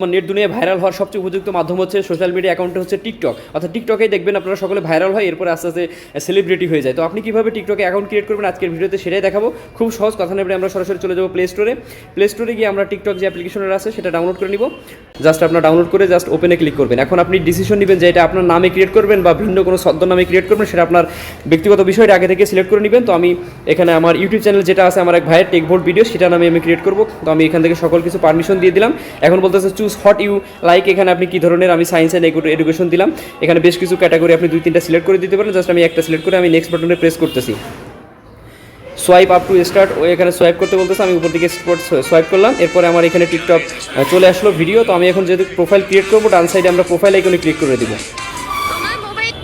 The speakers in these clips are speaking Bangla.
নেট দুনিয়ায় ভাইরাল হওয়ার সবচেয়ে উপযুক্ত মাধ্যম হচ্ছে সোশ্যাল মিডিয়া অ্যাকাউন্টে হচ্ছে টিকটক অর্থাৎ টিকটকেই দেখবেন আপনারা সকলে ভাইরাল হয়, এরপর আস্তে আস্তে সেলিব্রিটি হয়ে যায়। তো আপনি কীভাবে টিকটকে অ্যাকাউন্ট ক্রিয়েট করবেন? আজকের ভিডিওতে সেটাই দেখাবো। খুব সহজ কথা নেবে আমরা সরাসরি চলে যাব প্লে স্টোরে প্লে স্টোরে গিয়ে আমরা টিকটক যে অ্যাপ্লিকেশনের আছে, সেটা ডাউনলোড করে নিব। জাস্ট আপনার ডাউনলোড করে জাস্ট ওপেনে ক্লিক করবেন। এখন আপনি ডিসিশন নেবেন যে এটা আপনার নামে ক্রিয়েট করবেন বা ভিন্ন কোনো সদ্য নামে ক্রিয়েট করবেন, সেটা আপনার ব্যক্তিগত বিষয়টা আগে থেকে সিলেক্ট করে নেবেন। তো আমি এখানে আমার ইউটিউব চ্যানেল যেটা আছে, আমার এক ভাইয়ের টেকবোর্ড ভিডিও সেটা নামে আমি ক্রিয়েট করব। তো আমি এখান থেকে সকল কিছু পারমিশন দিয়ে দিলাম। এখন বলতেছে চুজ হট ইউ লাইক এখানে আপনি কী ধরনের, আমি সায়েন্স অ্যান্ড এডুকেশন দিলাম। এখানে বেশ কিছু ক্যাটাগরি আপনি দুই, তিনটা সিলেক্ট করে দিতে পারেন। জাস্ট আমি একটা সিলেক্ট করে আমি নেক্সট বাটনে প্রেস করতেছি। সোয়াইপ আপ টু স্টার্ট ও এখানে সোয়াইপ করতে বলতেছে, আমি উপর দিকে সোয়াইপ করলাম। এরপরে আমার এখানে টিকটক চলে আসলো ভিডিও তো আমি এখন যেহেতু প্রোফাইল ক্রিয়েট করব, ডান সাইডে আমরা প্রোফাইল আইকনে ক্লিক করে দিব।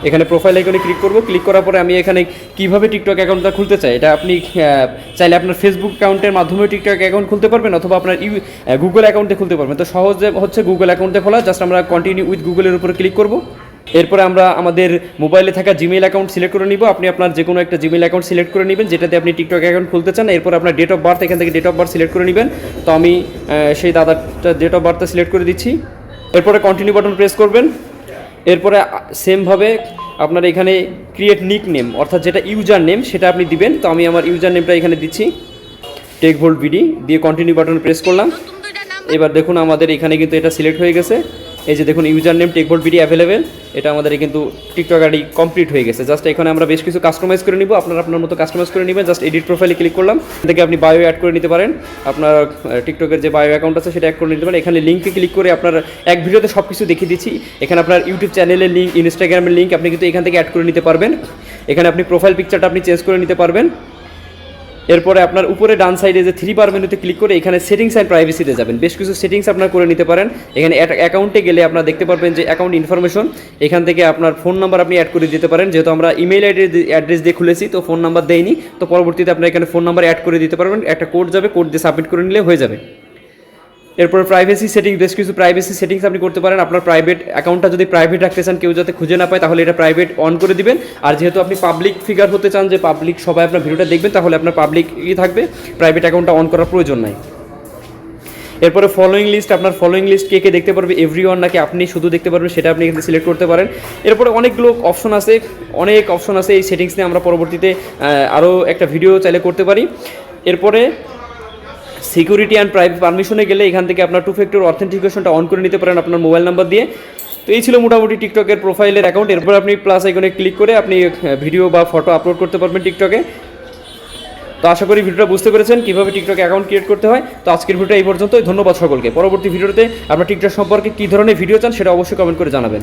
এখানে প্রোফাইল আইকনে ক্লিক করব। ক্লিক করার পরে আমি এখানে কীভাবে টিকটক অ্যাকাউন্টটা খুলতে চাই? এটা আপনি চাইলে আপনার ফেসবুক অ্যাকাউন্টের মাধ্যমে টিকটক অ্যাকাউন্ট খুলতে পারবেন অথবা আপনার ইউ গুগল অ্যাকাউন্টে খুলতে পারবেন। তো সহজে হচ্ছে গুগল অ্যাকাউন্টে খোলা। জাস্ট আমরা কন্টিনিউ উইথ গুগলের উপরে ক্লিক করব। এরপরে আমরা আমাদের মোবাইলে থাকা জিমেল অ্যাকাউন্ট সিলেক্ট করে নিব। আপনি আপনার যে কোনো একটা জিমেল অ্যাকাউন্ট সিলেক্ট করে নেবেন, যেটাতে আপনি টিকটক অ্যাকাউন্ট খুলতে চান। এরপর আপনার ডেট অফ বার্থ এখান থেকে ডেট অফ বার্থ সিলেক্ট করে নেবেন। তো আমি সেই দাদাটা ডেট অফ বার্থটা সিলেক্ট করে দিচ্ছি। এরপরে কন্টিনিউ বাটন প্রেস করবেন। এরপরে সেমভাবে আপনার এখানে ক্রিয়েট নিক নেম অর্থাৎ যেটা ইউজার নেম সেটা আপনি দিবেন। তো আমি আমার ইউজার নেমটা এখানে দিচ্ছি। টেক ভোল্ট বিডি দিয়ে কন্টিনিউ বাটন প্রেস করলাম। এবার দেখুন আমাদের এখানে কিন্তু এটা সিলেক্ট হয়ে গেছে। এই যে দেখুন user name Tech Volt BD available এটা আমাদের কিন্তু টিকটক আইডি কমপ্লিট হয়ে গেছে। জাস্ট এখানে আমরা বেশ কিছু কাস্টমাইজ করে নিব। আপনার আপনার মতো কাস্টমাইজ করে নেবেন। জাস্ট এডিট প্রোফাইলে ক্লিক করলাম। থেকে আপনি বায়ো অ্যাড করে নিতে পারেন। আপনার টিকটকের যে বায়ো অ্যাকাউন্ট আছে, সেটা অ্যাড করে নিতে পারেন। এখানে লিঙ্কে ক্লিক করে আপনার এক ভিডিওতে সব কিছু দেখিয়ে দিচ্ছি। এখানে আপনার ইউটিউব চ্যানেলের লিঙ্ক ইনস্টাগ্রামের লিঙ্ক আপনি কিন্তু এখান থেকে অ্যাড করে নিতে পারবেন। এখানে আপনি প্রোফাইল পিকচারটা আপনি চেঞ্জ করে নিতে পারবেন। এরপরে আপনার উপরে ডান সাইডে যে থ্রি বার মেনুতে ক্লিক করে এখানে সেটিংস অ্যান্ড প্রাইভেসিতে যাবেন। বেশ কিছু সেটিংস আপনার করে নিতে পারেন। এখানে অ্যাকাউন্টে গেলে আপনার দেখতে পারবেন যে অ্যাকাউন্ট ইনফরমেশন এখান থেকে আপনার ফোন নাম্বার আপনি অ্যাড করে দিতে পারেন। যেহেতু আমরা ইমেল আইডি অ্যাড্রেস দিয়ে খুলেছি, তো ফোন নাম্বার দেয়নি তো পরবর্তীতে আপনার এখানে ফোন নাম্বার অ্যাড করে দিতে পারবেন। একটা কোড যাবে কোড দিয়ে সাবমিট করে নিলে হয়ে যাবে। এরপর প্রাইভেসি সেটিং বেশ কিছু প্রাইভেসি সেটিংস আপনি করতে পারেন। আপনার প্রাইভেট অ্যাকাউন্টটা যদি প্রাইভেট রাখতে চান, কেউ যাতে খুঁজে না পায়, তাহলে এটা প্রাইভেট অন করে দিবেন। আর যেহেতু আপনি পাবলিক ফিগার হতে চান, যে পাবলিক সবাই আপনার ভিডিওটা দেখবেন, তাহলে আপনার পাবলিকই থাকবে। প্রাইভেট অ্যাকাউন্টটা অন করার প্রয়োজন নাই। এরপরে ফলোয়িং লিস্ট আপনার ফলোয়িং লিস্ট কে কে দেখতে পারবে? এভরি ওয়ান নাকি আপনি শুধু দেখতে পারবেন, সেটা আপনি এখানে সিলেক্ট করতে পারেন। এরপরে অনেকগুলো অপশন আছে, অনেক অপশন আছে এই সেটিংস নিয়ে আমরা পরবর্তীতে আরও একটা ভিডিও চাইলে করতে পারি। এরপরে সিকিউরিটি অ্যান্ড প্রাইভেট পারমিশনে গেলে এখান থেকে আপনার টু ফ্যাক্টর অথেন্টিকেশনটা অন করে নিতে পারেন আপনার মোবাইল নাম্বার দিয়ে। তো এই ছিল মোটামুটি টিকটকের প্রোফাইলের অ্যাকাউন্ট এরপর আপনি প্লাস আইকনে ক্লিক করে আপনি ভিডিও বা ফটো আপলোড করতে পারবেন টিকটকে তো আশা করি ভিডিওটা বুঝতে পেরেছেন কীভাবে টিকটক অ্যাকাউন্ট ক্রিয়েট করতে হয়। তো আজকের ভিডিওটা এই পর্যন্তই। ধন্যবাদ সকলকে। পরবর্তী ভিডিওতে আপনার টিকটক সম্পর্কে কী ধরনের ভিডিও চান সেটা অবশ্যই কমেন্ট করে জানাবেন।